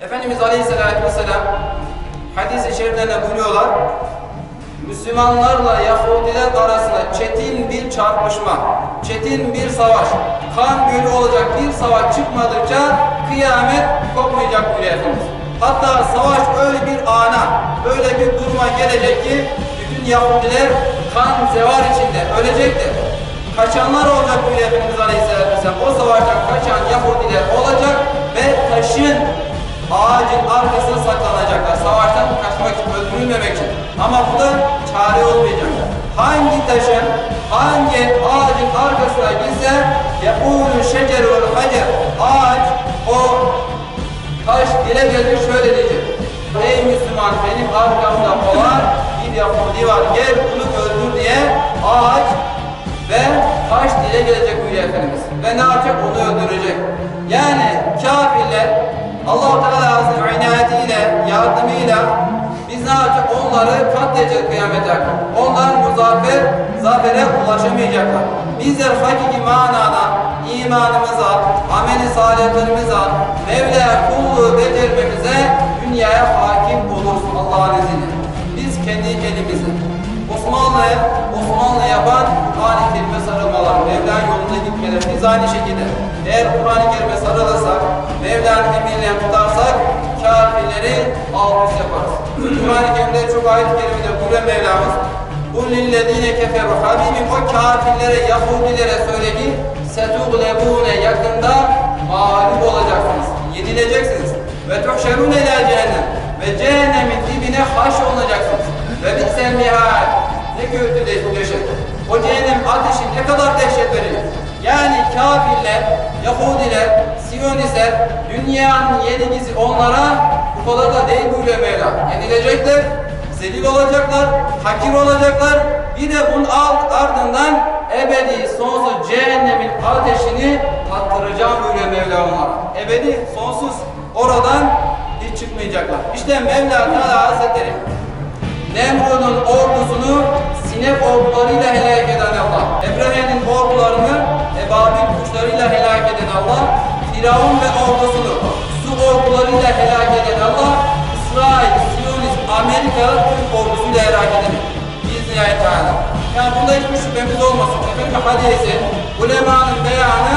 Efendimiz Aleyhisselatü Vesselam hadis-i şeriflerinde buyuruyorlar. Müslümanlarla Yahudiler arasında çetin bir çarpışma, çetin bir savaş, kan gölü olacak bir savaş çıkmadıkça kıyamet kopmayacak buyuruyor Efendimiz. Hatta savaş öyle bir ana, öyle bir duruma gelecek ki bütün Yahudiler kan zevar içinde ölecektir. Kaçanlar olacak buyuruyor Efendimiz Aleyhisselatü Vesselam. O savaştan kaçan Yahudiler olacak ve taşın ağacın arkasına saklanacaklar. Savaştan kaçmak için, öldürülmemek için. Ama bu da çare olmayacak. Hangi taşın, hangi ağacın arkasına gitse يَقُولُ شَجَرُ الْحَجَرِ Ağaç o taş dile gelecek şöyle diyecek. Ey Müslüman benim arkamda olan bir Yahudi var. Gel bunu öldür diye ağaç ve taş dile gelecek buyuruyor Efendimiz. Ve ne yapacak? Onu öldürecek. Yani kafirler Allah-u Teala inayetiyle, yardımıyla biz ne yapacak? Onları katledeceğiz kıyamete. Onlar bu zafer, zafere ulaşamayacaklar. Bizler hakiki manada imanımıza, ameli salihlerimize, Mevla kulluğu becermemize dünyaya hakim gitmeler. Biz aynı şekilde eğer Kur'an-ı Kerim'e sarılırsak, Mevla'nın emirlerini tutarsak kafirleri alt üst yaparız. Kur'an-ı Kerim'de çok ayet-i kerimede buyuruyor Mevlamız. Bu lillezine keferu Habibim o kafirlere, Yahudilere söyle ki setuglebune yakında mağlup olacaksınız. Yenileceksiniz. Ve tuhşerune ila cehennem. Ve cehennemin dibine haş olunacaksınız. Ve bi'sel mihal. Ne kötü de dehşet. O cehennem ateşi ne kadar dehşet veriyor. Yani kafirler, Yahudiler, Siyonistler dünyanın yenilgisi onlara bu kadar da değil buyuruyor Mevla. Yenilecekler, zelil olacaklar, hakir olacaklar. Bir de bunun alt ardından ebedi sonsuz cehennemin ateşini tattıracağım buyuruyor Mevla onlara. Ebedi sonsuz oradan hiç çıkmayacaklar. İşte Mevla Teala Hazretleri Nemrud'un ordusunu sinek ordularıyla Allah. Firavun ve ordusunu su ordularıyla helak eden Allah. İsrail, Siyonist, Amerika Türk ordusuyla helak eden Biiznillahü Teala. Yani bunda hiçbir şüphemiz olmasın. Efendim hadisi, ulemanın beyanı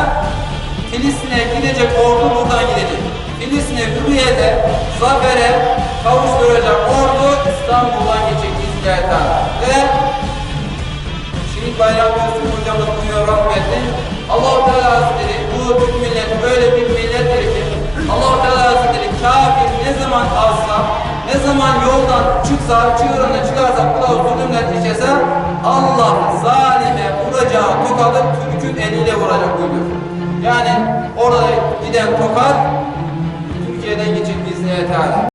Filistin'e gidecek ordu buradan gidecek. Filistin'e hürriyete, zafere kavuşturacak ordu İstanbul'dan geçecek İzmir'e Ve Şehit Bayram Öztürk hocamız buyuruyor rahmetli. Allah-u Teala Hazretleri bu Türk milleti böyle bir millettir ki Allah-u Teala Hazretleri kafir ne zaman azsa, ne zaman yoldan çıksa, çığırına çıkarsa, kılavuz zulümler işese Allah zalime vuracağı tokadı Türk'ün eliyle vuracak buyuruyor. Yani orada giden tokat Türkiye'den biiznillahü teala.